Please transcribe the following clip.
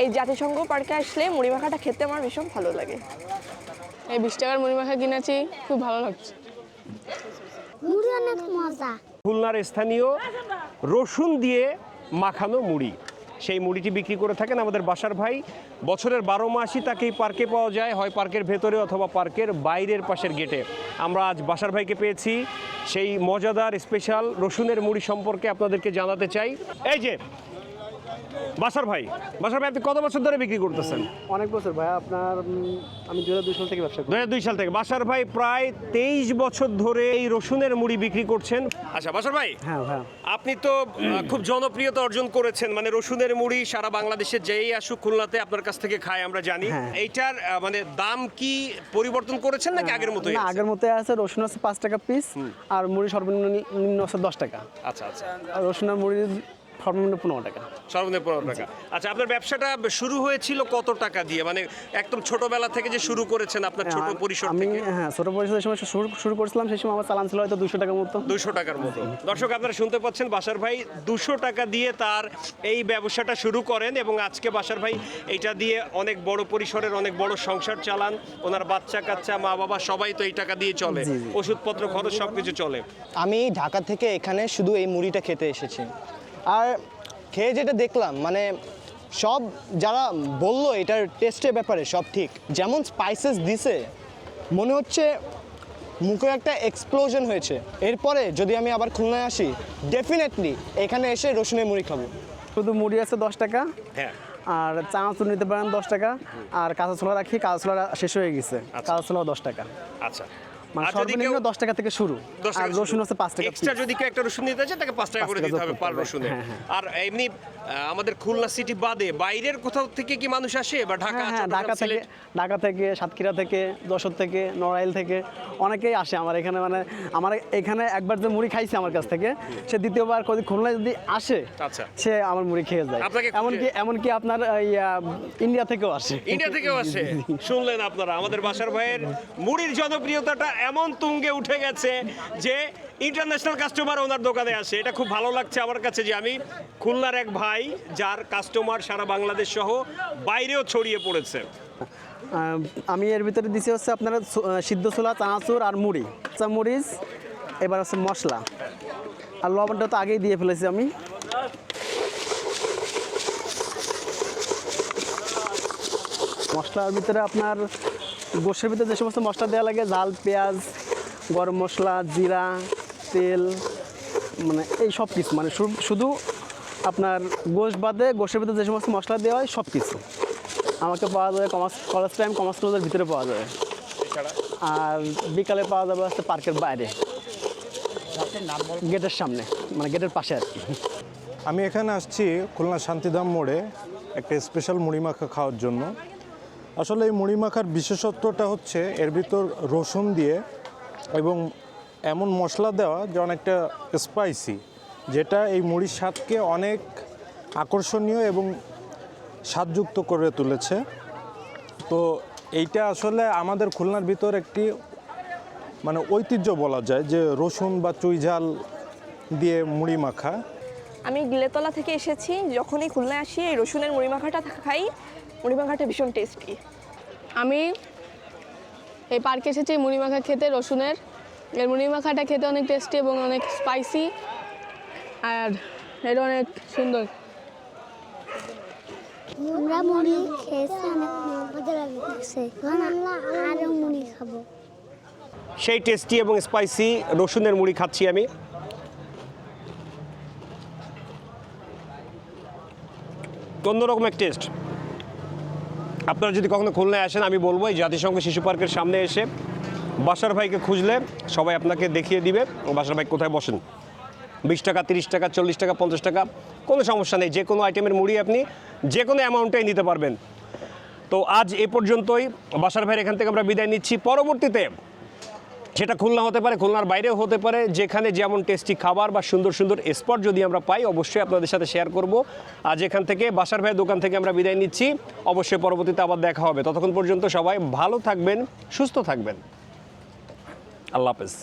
এই জাতিসংঘ পার্কে আসলে মুড়ি মাখাটা খেতে আমার ভীষণ ভালো লাগে। এই বিশ টাকার মুড়ি মাখা কিনেছি খুব ভালো লাগছে। মুড়ি অনেক মজা। খুলনার স্থানীয় রসুন দিয়ে মাখানো মুড়ি। সেই মুড়িটি বিক্রি করে থাকেন আমাদের বাসার ভাই। বছরের বারো মাসই তাকে এই পার্কে পাওয়া যায় হয় পার্কের ভেতরে অথবা পার্কের বাইরের পাশের গেটে। আমরা আজ বাসার ভাইকে পেয়েছি। সেই মজাদার স্পেশাল রসুনের মুড়ি সম্পর্কে আপনাদেরকে জানাতে চাই। এই যে বাসার ভাই বাসার ভাই আপনি কত বছর ধরে বিক্রি করতেছেন? অনেক বছর ভাই আপনার আমি দু হাজার দুই সাল থেকে ব্যবসা করি। দু সাল থেকে। বাসার ভাই প্রায় তেইশ বছর ধরে এই রসুনের মুড়ি বিক্রি করছেন। আচ্ছা বাসার ভাই হ্যাঁ হ্যাঁ। আপনি তো খুব জনপ্রিয়তা অর্জন করেছেন। মানে রসুনের মুড়ি সারা বাংলাদেশে যেই আসুক খুলনাতে আপনার কাছ থেকে খায় আমরা জানি। হ্যাঁ। এইটার মানে দাম কি পরিবর্তন করেছেন নাকি আগের মতোই আগের মতো আছে। রসুন আছে পাঁচ টাকা পিস আর মুড়ি সর্বনিম্ন নিম্ন আছে দশ টাকা। আচ্ছা আচ্ছা। আর রসুন আর মুড়ি সর্বনিম্ন পনেরো টাকা। সর্বনিম্ন পনেরো টাকা। আচ্ছা আপনার ব্যবসাটা শুরু হয়েছিল কত টাকা দিয়ে? মানে একদম ছোটবেলা থেকে যে শুরু করেছেন আপনার ছোট হ্যাঁ, পরিসর আমি হ্যাঁ ছোট পরিসরের সময় শুরু শুরু করেছিলাম সেই সময় আমার চালান ছিল হয়তো দুশো টাকার মতো। দুশো টাকার মতো। দর্শক আপনারা শুনতে পাচ্ছেন বাসার ভাই দুশো টাকা দিয়ে তার এই ব্যবসাটা শুরু করেন এবং আজকে বাসার ভাই এইটা দিয়ে অনেক বড় পরিসরের অনেক বড় সংসার চালান। ওনার বাচ্চা কাচ্চা মা বাবা সবাই তো এই টাকা দিয়ে চলে। ওষুধপত্র খরচ সব কিছু চলে। আমি ঢাকা থেকে এখানে শুধু এই মুড়িটা খেতে এসেছি। আর খেয়ে যেটা দেখলাম মানে সব যারা বলল এটার টেস্টের ব্যাপারে সব ঠিক যেমন স্পাইসেস দিছে মনে হচ্ছে মুখে একটা এক্সপ্লোজন হয়েছে। এরপরে যদি আমি আবার খুলনায় আসি ডেফিনেটলি এখানে এসে রসুনের মুড়ি খাব। শুধু মুড়ি আছে দশ টাকা হ্যাঁ। আর চানাচুর নিতে পারেন দশ টাকা আর কাঁচা ছোলা রাখি কাঁচা ছোলা শেষ হয়ে গেছে কাঁচা ছোলাও দশ টাকা। আচ্ছা। মানে সর্বনিম্ন দশ টাকা থেকে শুরু। আর রসুন হচ্ছে পাঁচ টাকা এক্সট্রা যদি কেউ একটা রসুন নিতে চায় তাকে পাঁচ টাকা করে দিতে হবে পার রসুনে। হ্যাঁ, হ্যাঁ। আর এমনি আমাদের খুলনা সিটি বাদে বাইরের কোথাও থেকে কি মানুষ আসে বা ঢাকা হ্যাঁ ঢাকা থেকে ঢাকা থেকে সাতক্ষীরা থেকে যশোর থেকে নড়াইল থেকে অনেকেই আসে আমার এখানে। মানে আমার এখানে একবার যে মুড়ি খাইছে আমার কাছ থেকে সে দ্বিতীয়বার যদি খুলনায় যদি আসে আচ্ছা। সে আমার মুড়ি খেয়ে যায়। এমনকি এমনকি আপনার ইন্ডিয়া থেকেও আসে। ইন্ডিয়া থেকেও আসে। শুনলেন আপনারা আমাদের বাসার ভাইয়ের মুড়ির জনপ্রিয়তাটা এমন তুঙ্গে উঠে গেছে যে ইন্টারন্যাশনাল কাস্টমার ওনার দোকানে আসে। এটা খুব ভালো লাগছে আমার কাছে যে আমি খুলনার এক ভাই, যার কাস্টমার সারা বাংলাদেশ সহ বাইরেও ছড়িয়ে পড়েছে। আমি এর ভিতরে দিছি হচ্ছে আপনার সিদ্ধ ছোলা, চানাচুর আর মুড়ি। মরিচ এবার হচ্ছে মশলা। আর লবণটা তো আগেই দিয়ে ফেলেছি আমি। মশলার ভিতরে আপনার গোশের ভিতরে যে সমস্ত মশলা দেওয়া লাগে, ঝাল, পেঁয়াজ, গরম মশলা, জিরা, তেল মানে এই সব কিছু মানে শুধু আপনার গোশ বাদে গোশের ভিতরে যে সমস্ত মশলা দেওয়া হয়, সব কিছু। আমাকে পাওয়া যাবে কমার্স, কলেজ টাইম, কমার্স কলেজের ভিতরে পাওয়া যাবে। আর বিকালে পাওয়া যাবে হচ্ছে পার্কের বাইরে। গেটের সামনে মানে গেটের পাশে আর কি। আমি এখানে আসছি খুলনা শান্তিধাম মোড়ে, একটা স্পেশাল মুড়ি মাখা খাওয়ার জন্য। আসলে এই মুড়ি মাখার বিশেষত্বটা হচ্ছে এর ভিতর রসুন দিয়ে এবং এমন মশলা দেওয়া যে অনেকটা স্পাইসি যেটা এই মুড়ির স্বাদকে অনেক আকর্ষণীয় এবং স্বাদযুক্ত করে তুলেছে। তো এইটা আসলে আমাদের খুলনার ভিতর একটি মানে ঐতিহ্য বলা যায় যে রসুন বা চুইঝাল দিয়ে মুড়ি মাখা। আমি গিলেতলা থেকে এসেছি, যখনই খুলনায় আসি, এই রসুনের মুড়ি মাখাটা খাই। মুড়ি মাখাটা ভীষণ টেস্টি আমি এই পার্কে এসেছি মুড়ি মাখা খেতে রসুনের। এর মুড়ি মাখাটা খেতে অনেক টেস্টি এবং অনেক স্পাইসি আর এটা অনেক সুন্দর। আমরা মুড়ি খেয়েছি অনেক মজা লাগছে এখন আমরা আরও মুড়ি খাব। সেই টেস্টি এবং স্পাইসি রসুনের মুড়ি খাচ্ছি আমি। অন্যরকম এক টেস্ট আপনারা যদি কখনো খুলনায় আসেন, আমি বলব এই জাতিসংঘ শিশু পার্কের সামনে এসে বাসার ভাইকে খুঁজলে সবাই আপনাকে দেখিয়ে দিবে। বাসার ভাই কোথায় বসেন? বিশ টাকা, তিরিশ টাকা, চল্লিশ টাকা, পঞ্চাশ টাকা, কোনো সমস্যা নেই। যে কোনো আইটেমের মুড়ি আপনি যে কোনো অ্যামাউন্টেই নিতে পারবেন। তো আজ এ পর্যন্তই। বাসার ভাইয়ের এখান থেকে আমরা বিদায় নিচ্ছি। পরবর্তীতে সেটা খুলনা হতে পারে, খুলনার বাইরেও হতে পারে। যেখানে যেমন টেস্টি খাবার বা সুন্দর সুন্দর স্পট যদি আমরা পাই, অবশ্যই আপনাদের সাথে শেয়ার করব। আর যেখান থেকে বাসার ভাইয়ের দোকান থেকে আমরা বিদায় নিচ্ছি। অবশ্যই পরবর্তীতে আবার দেখা হবে। ততক্ষণ পর্যন্ত সবাই ভালো থাকবেন, সুস্থ থাকবেন। আল্লাহ হাফেজ।